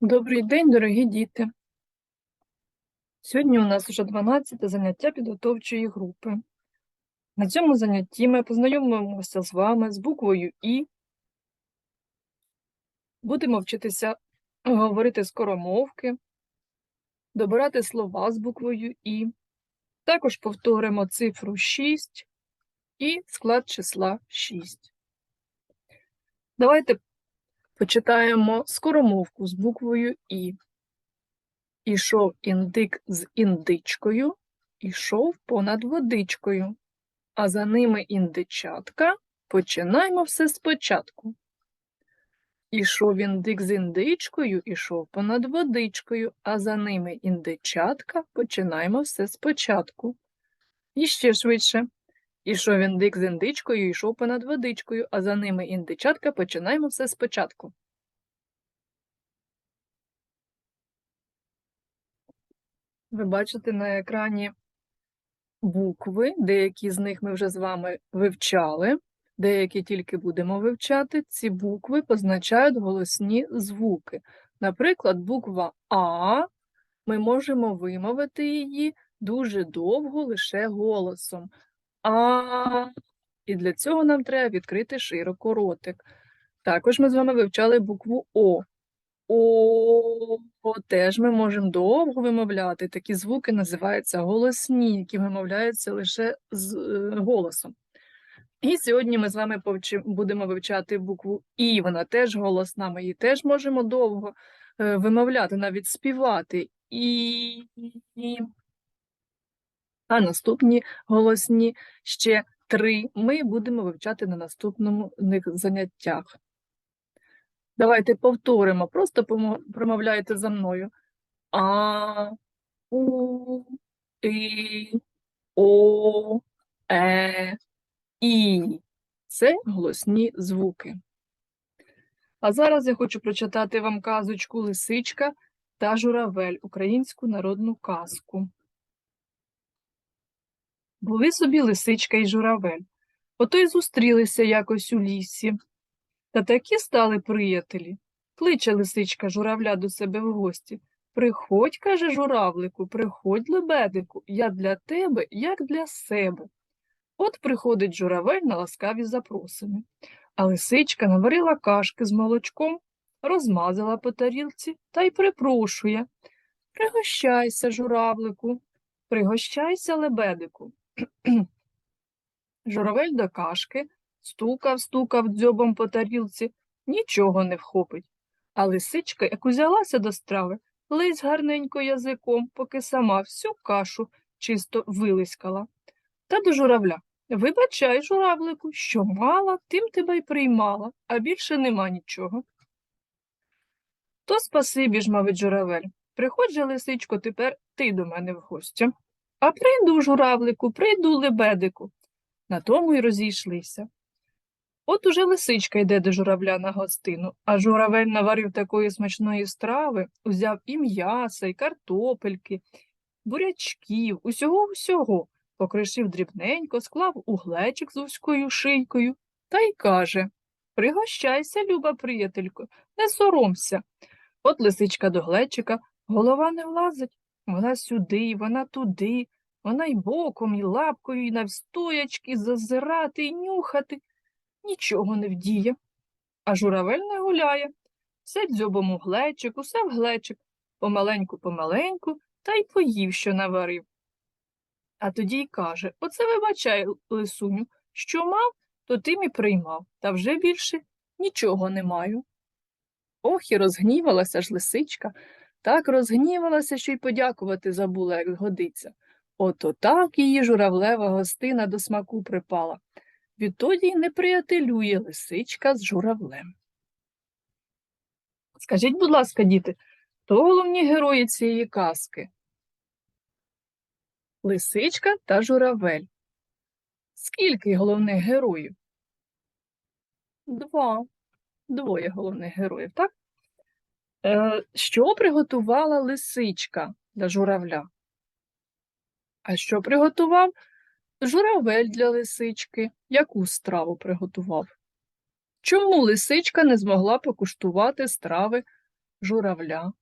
Добрий день, дорогі діти. Сьогодні у нас вже 12 заняття підготовчої групи. На цьому занятті ми познайомимося з вами з буквою І. Будемо вчитися говорити скоромовки, добирати слова з буквою І. Також повторимо цифру 6 і склад числа 6. Давайте почитаємо скоромовку з буквою І. Ішов індик з індичкою, ішов понад водичкою, а за ними індичатка. Починаймо все спочатку. Ішов індик з індичкою, ішов понад водичкою, а за ними індичатка. Починаймо все спочатку. І ще швидше. Ішов індик з індичкою, ішов понад водичкою, а за ними індичатка. Починаймо все спочатку. Ви бачите на екрані букви, деякі з них ми вже з вами вивчали, деякі тільки будемо вивчати. Ці букви позначають голосні звуки. Наприклад, буква А, ми можемо вимовити її дуже довго лише голосом. А. І для цього нам треба відкрити широко ротик. Також ми з вами вивчали букву О. О, теж ми можемо довго вимовляти. Такі звуки називаються голосні, які вимовляються лише з е, голосом. І сьогодні ми з вами будемо вивчати букву І. Вона теж голосна. Ми її теж можемо довго е, вимовляти, навіть співати. І. і. А наступні голосні ще три ми будемо вивчати на наступному них заняттях. Давайте повторимо, просто промовляйте за мною. А, У, І, О, Е, І. Це голосні звуки. А зараз я хочу прочитати вам казочку Лисичка та Журавель, українську народну казку. Були собі лисичка і журавель. Ото й зустрілися якось у лісі. Та такі стали приятелі. Кличе лисичка журавля до себе в гості. Приходь, каже журавлику, приходь, лебедику, я для тебе, як для себе. От приходить журавель на ласкаві запросини. А лисичка наварила кашки з молочком, розмазала по тарілці та й припрошує. Пригощайся, журавлику, пригощайся, лебедику. Журавель до кашки стукав, стукав дзьобом по тарілці, нічого не вхопить. А лисичка, як узялася до страви, лись гарненько язиком, поки сама всю кашу чисто вилискала. Та до журавля. Вибачай, журавлику, що мала, тим тебе й приймала, а більше нема нічого. То спасибі ж, мовить журавель. Приходь же, лисичко, тепер ти до мене в гості. А прийду, журавлику, прийду, лебедику. На тому й розійшлися. От уже лисичка йде до журавля на гостину, а журавель наварив такої смачної страви, узяв і м'яса, і картопельки, бурячків, усього-усього, покришив дрібненько, склав у глечик з вузькою шийкою та й каже Пригощайся, люба приятелько, не соромся. От лисичка до глечика, голова не влазить, вона сюди, вона туди, вона й боком, і лапкою, і навстоячки зазирати, і нюхати. Нічого не вдіє. А журавель не гуляє. Все дзьобом у глечик, усе в глечик, помаленьку-помаленьку, та й поїв, що наварив. А тоді й каже Оце вибачай, лисуню, що мав, то тим і приймав, та вже більше нічого не маю. Ох, і розгнівалася ж лисичка, так розгнівалася, що й подякувати забула, як годиться. Ото так її журавлева гостина до смаку припала. Відтоді не приятелює лисичка з журавлем. Скажіть, будь ласка, діти, хто головні герої цієї казки? Лисичка та журавель. Скільки головних героїв? Два. Двоє головних героїв, так? Е, що приготувала лисичка для журавля? А що приготував журавель для лисички? Яку страву приготував? Чому лисичка не змогла покуштувати страви журавля.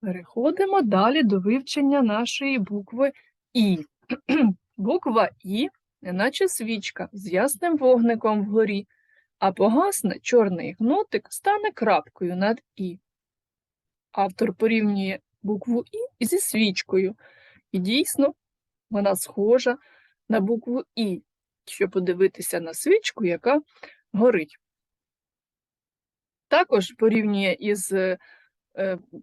Переходимо далі до вивчення нашої букви І. Буква І, неначе свічка з ясним вогником вгорі, а погасне чорний гнотик стане крапкою над І. Автор порівнює букву І зі свічкою, і дійсно вона схожа на букву І, що подивитися на свічку, яка горить. Також порівнює із е,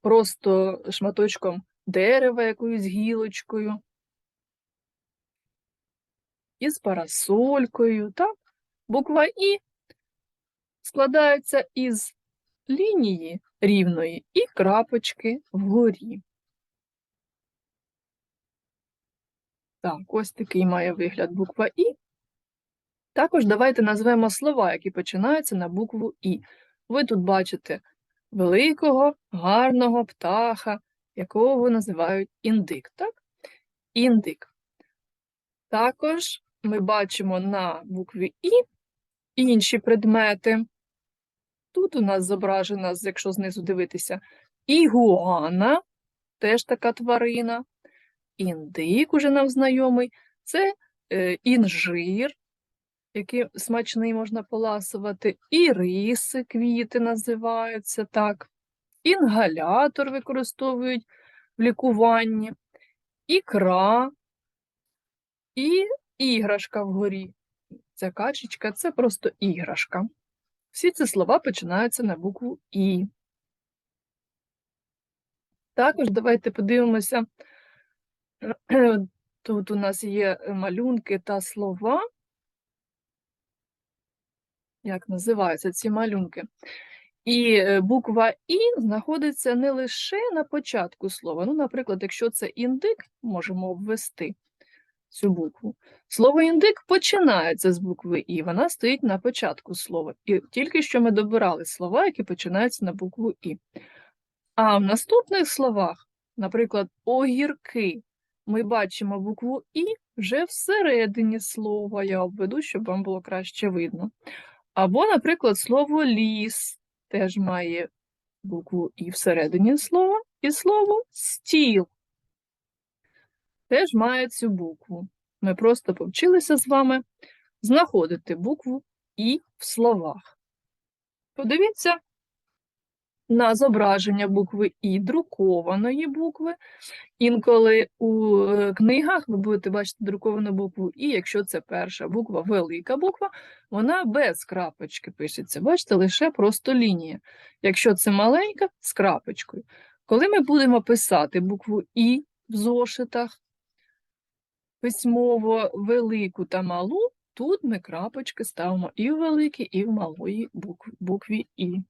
просто шматочком дерева, якоюсь гілочкою, із парасолькою. Так? Буква І складається із лінії рівної і крапочки вгорі. Так, ось такий має вигляд буква І. Також давайте назвемо слова, які починаються на букву І. Ви тут бачите великого, гарного птаха, якого називають індик. Так? Індик. Також ми бачимо на букві І інші предмети. Тут у нас зображена, якщо знизу дивитися, ігуана, теж така тварина. Індик уже нам знайомий, це е, інжир, який смачний можна поласувати, іриси, квіти називаються так, інгалятор використовують в лікуванні, ікра і іграшка вгорі. Ця качечка це просто іграшка. Всі ці слова починаються на букву І. Також давайте подивимося. Тут у нас є малюнки та слова. Як називаються ці малюнки? І е, буква І знаходиться не лише на початку слова. Ну, наприклад, якщо це індик, можемо обвести цю букву. Слово індик починається з букви І, вона стоїть на початку слова. І тільки що ми добирали слова, які починаються на букву І. А в наступних словах, наприклад, огірки, ми бачимо букву І вже всередині слова. Я обведу, щоб вам було краще видно. Або, наприклад, слово ліс теж має букву І всередині слова, і слово стіл теж має цю букву. Ми просто повчилися з вами знаходити букву І в словах. Подивіться на зображення букви І, друкованої букви. Інколи у е, книгах ви будете бачити друковану букву І, якщо це перша буква, велика буква, вона без крапочки пишеться. Бачите, лише просто лінія. Якщо це маленька, з крапочкою. Коли ми будемо писати букву І в зошитах, письмово велику та малу, тут ми крапочки ставимо і в великій, і в малої букві, І.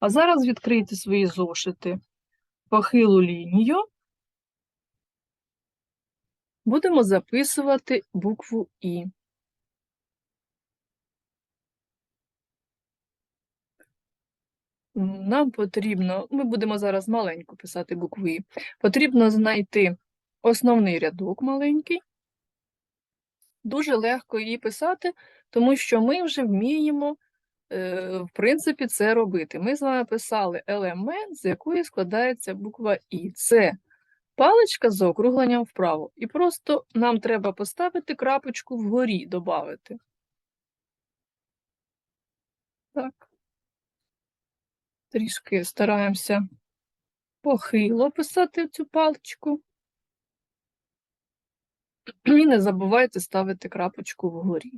А зараз відкрийте свої зошити похилу лінію. Будемо записувати букву І. Нам потрібно, ми будемо зараз маленько писати букву І. Потрібно знайти основний рядок маленький. Дуже легко її писати, тому що ми вже вміємо, е, в принципі, це робити. Ми з вами писали елемент, з якої складається буква І. Це паличка з округленням вправо. І просто нам треба поставити крапочку вгорі, додати. Так. Трішки стараємося похило писати цю паличку. І не забувайте ставити крапочку вгорі.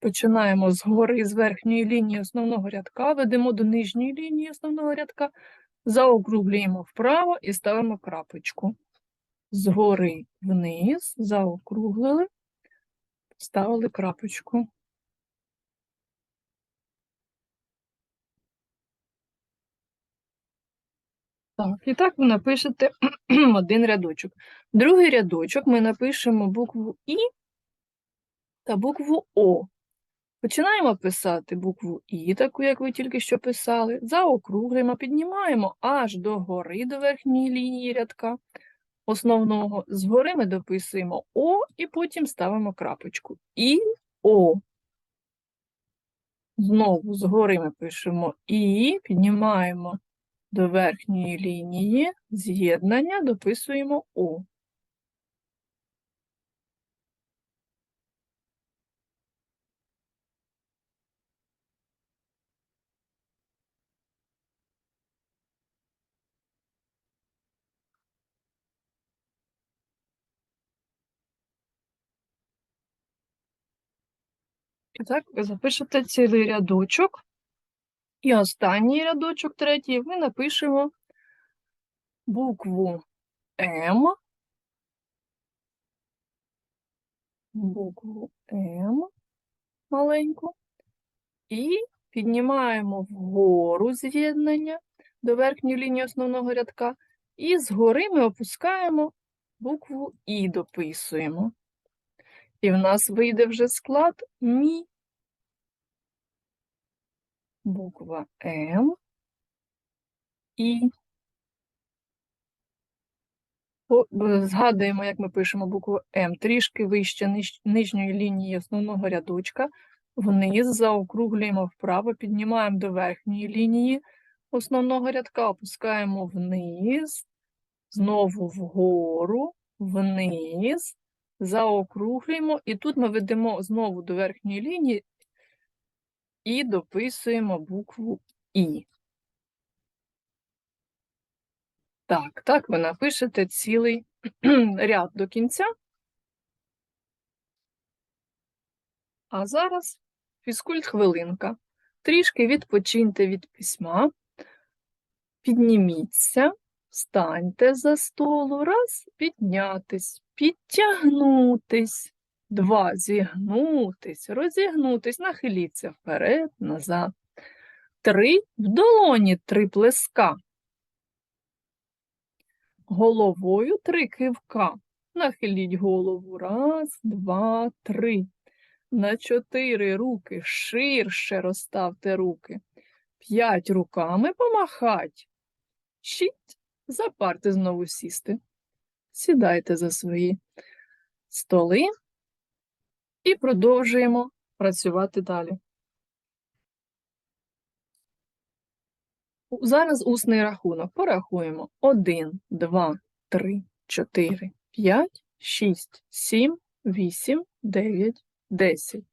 Починаємо згори з верхньої лінії основного рядка, ведемо до нижньої лінії основного рядка, заокруглюємо вправо і ставимо крапочку. Згори вниз, заокруглили, ставили крапочку. Так, і так ви напишете один рядочок. Другий рядочок ми напишемо букву І та букву О. Починаємо писати букву І, таку, як ви тільки що писали, заокруглюємо, піднімаємо аж до гори, до верхньої лінії рядка основного. Згори ми дописуємо О і потім ставимо крапочку. І О. Знову згори ми пишемо І, піднімаємо до верхньої лінії, з'єднання, дописуємо О. так, ви запишете цілий рядочок. І останній рядочок, третій, ми напишемо букву М, букву М маленьку, і піднімаємо вгору з'єднання до верхньої лінії основного рядка, і згори ми опускаємо букву І дописуємо. І в нас вийде вже склад Мі. Буква М І. Згадуємо, як ми пишемо букву М трішки вище ниж- нижньої лінії основного рядочка. Вниз заокруглюємо вправо, піднімаємо до верхньої лінії основного рядка, опускаємо вниз, знову вгору, вниз, заокруглюємо, і тут ми ведемо знову до верхньої лінії і дописуємо букву І. Так, так, ви напишете цілий ряд до кінця. А зараз фізкульт хвилинка. Трішки відпочиньте від письма, підніміться, встаньте за столу, раз, піднятись, підтягнутись, два, зігнутись, розігнутись, нахиліться вперед, назад. Три, в долоні три плеска. Головою три кивка. Нахиліть голову. Раз, два, три. На чотири руки ширше розставте руки. П'ять руками помахать. Шість. За парти знову сісти. Сідайте за свої столи і продовжуємо працювати далі. Зараз усний рахунок. Порахуємо. 1, 2, 3, 4, 5, 6, 7, 8, 9, 10.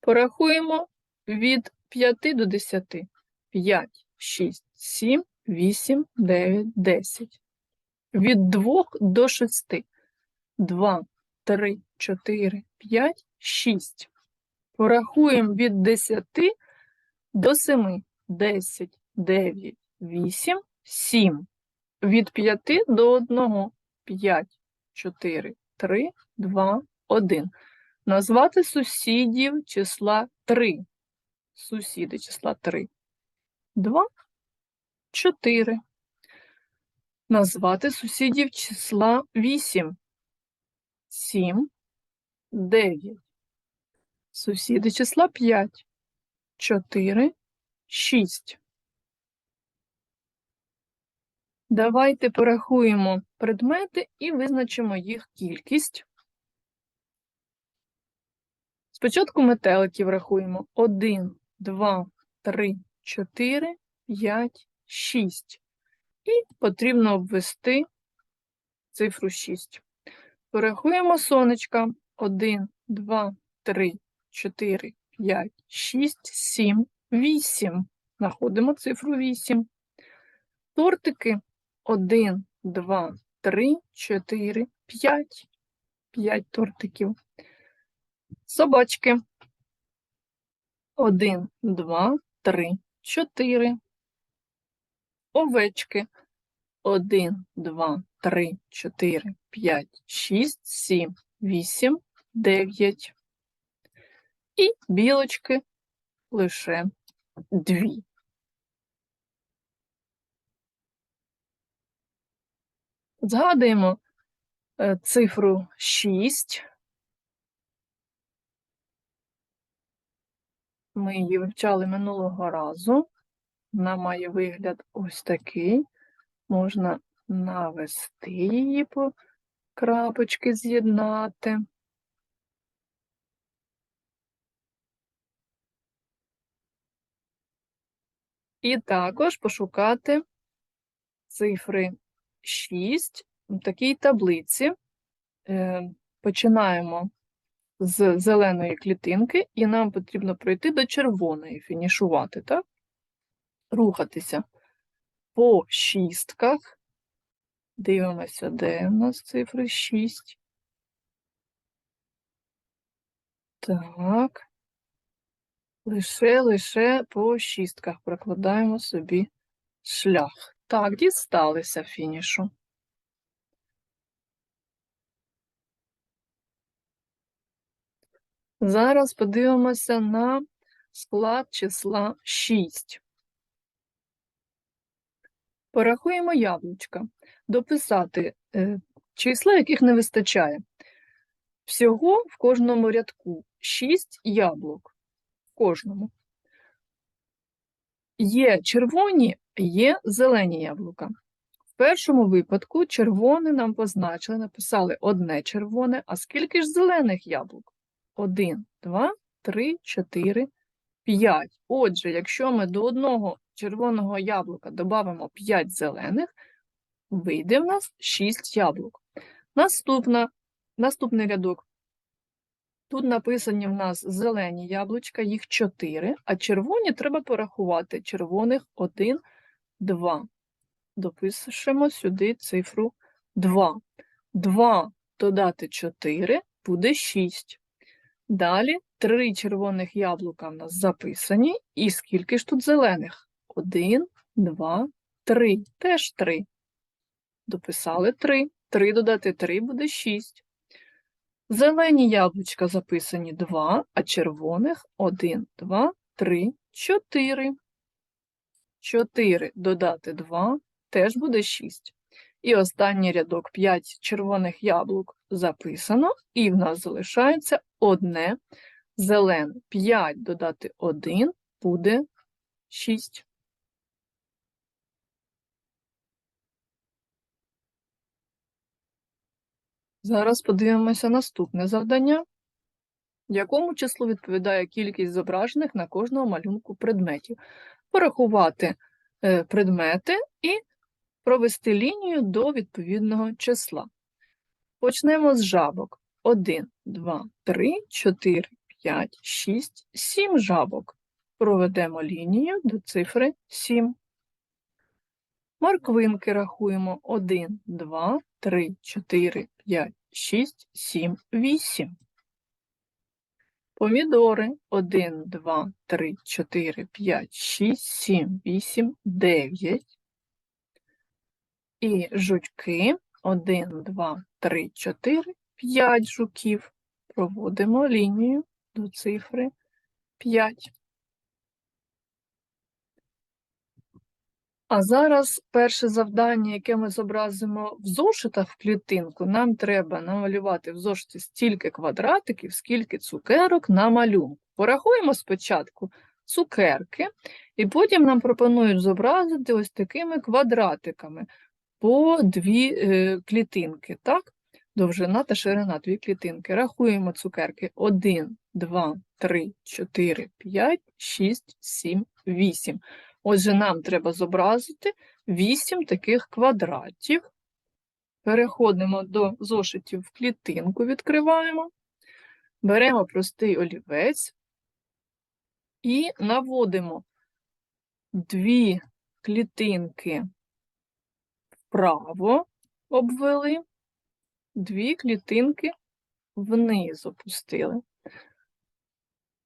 Порахуємо від 5 до 10. 5, 6, 7, 8, 9, 10. Від 2 до 6. 2, 3, 4, 5, 6. Порахуємо від 10 до 7. 10, 9, 8, 7. Від 5 до 1. 5, 4, 3, 2, 1. Назвати сусідів числа 3. Сусіди числа 3. 2, 4. Назвати сусідів числа 8. 7, 9. Сусіди числа 5. 4, 6. Давайте порахуємо предмети і визначимо їх кількість. Спочатку метеликів рахуємо 1, 2, 3, 4, 5, 6. І потрібно обвести цифру 6. Порахуємо сонечка 1, 2, 3, 4, 5, 6, 7, 8. Знаходимо цифру 8. Тортики 1, 2, 3, 4, 5. 5 тортиків. Собачки. 1, 2, 3, 4. Овечки. 1, 2, 3, 4, 5, 6, 7, 8, 9. І білочки лише дві. Згадуємо е, цифру 6. Ми її вивчали минулого разу. Вона має вигляд ось такий. Можна навести її по крапочки з'єднати. І також пошукати цифри 6 в такій таблиці. Е, Починаємо з зеленої клітинки, і нам потрібно пройти до червоної, фінішувати, так? Рухатися по шістках. Дивимося, де у нас цифри 6. Так. Лише, лише по шістках прокладаємо собі шлях. Так, дісталися фінішу. Зараз подивимося на склад числа 6. Порахуємо яблучка. Дописати е, числа, яких не вистачає. Всього в кожному рядку 6 яблук. Кожному. Є червоні, є зелені яблука. В першому випадку червоне нам позначили, написали одне червоне, а скільки ж зелених яблук? 1, 2, 3, 4, 5. Отже, якщо ми до одного червоного яблука додамо 5 зелених, вийде в нас 6 яблук. Наступна, наступний рядок. Тут написані в нас зелені яблучка, їх 4, а червоні треба порахувати. Червоних 1, 2. Допишемо сюди цифру 2. 2 додати 4 буде 6. Далі три червоних яблука в нас записані. І скільки ж тут зелених? Один, два, три. Теж три. Дописали три. Три додати три буде шість. Зелені яблучка записані два, а червоних один, два, три, чотири. Чотири додати два теж буде шість. І останній рядок 5 червоних яблук записано, і в нас залишається одне зелене. 5 додати 1 буде 6. Зараз подивимося наступне завдання. Якому числу відповідає кількість зображених на кожному малюнку предметів? Порахувати е, предмети і провести лінію до відповідного числа. Почнемо з жабок. 1, 2, 3, 4, 5, 6, 7 жабок. Проведемо лінію до цифри 7. Морквинки рахуємо 1, 2, 3, 4, 5, 6, 7, 8. Помідори 1, 2, 3, 4, 5, 6, 7, 8, 9. І жучки 1, 2, 3, 4, 5 жуків. Проводимо лінію до цифри 5. А зараз перше завдання, яке ми зобразимо в зошитах в клітинку, нам треба намалювати в зошиті стільки квадратиків, скільки цукерок на малюнку. Порахуємо спочатку цукерки, і потім нам пропонують зобразити ось такими квадратиками по дві е, клітинки. так? Довжина та ширина дві клітинки. Рахуємо цукерки 1, 2, 3, 4, 5, 6, 7, 8. Отже, нам треба зобразити 8 таких квадратів. Переходимо до зошитів в клітинку, відкриваємо, беремо простий олівець і наводимо дві клітинки вправо обвели, дві клітинки вниз опустили,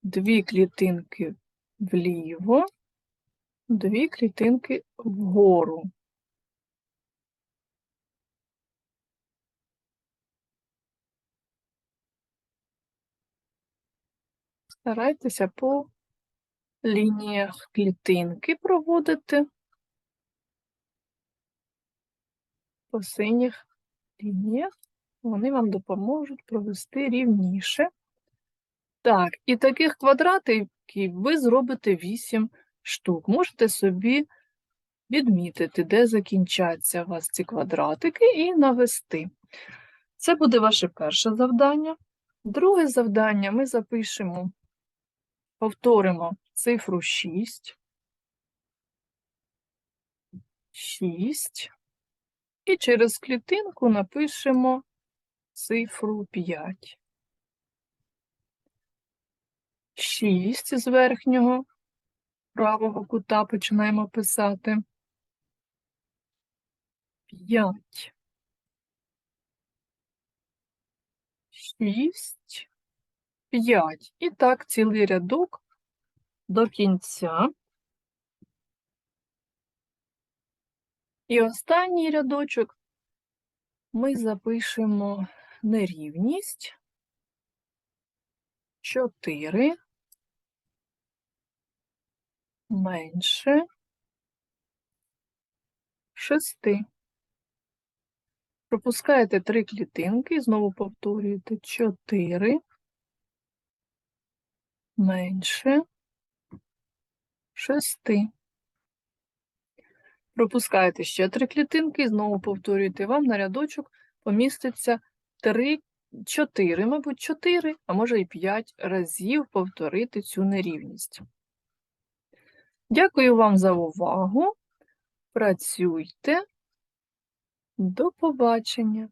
дві клітинки вліво, дві клітинки вгору. Старайтеся по лініях клітинки проводити. по синіх лініях, вони вам допоможуть провести рівніше Так, і таких квадратиків ви зробите 8 штук. Можете собі відмітити, де закінчаться у вас ці квадратики, і навести. Це буде ваше перше завдання. Друге завдання ми запишемо, повторимо цифру 6. 6. І через клітинку напишемо цифру 5. 6 з верхнього правого кута починаємо писати. 5. 6, 5. І так цілий рядок до кінця. І останній рядочок ми запишемо нерівність 4 менше 6. Пропускаєте три клітинки, знову повторюєте 4 менше 6. Пропускаєте ще три клітинки знову повторюєте. Вам на рядочок поміститься 3, 4, мабуть, 4, а може і 5 разів повторити цю нерівність. Дякую вам за увагу. Працюйте. До побачення.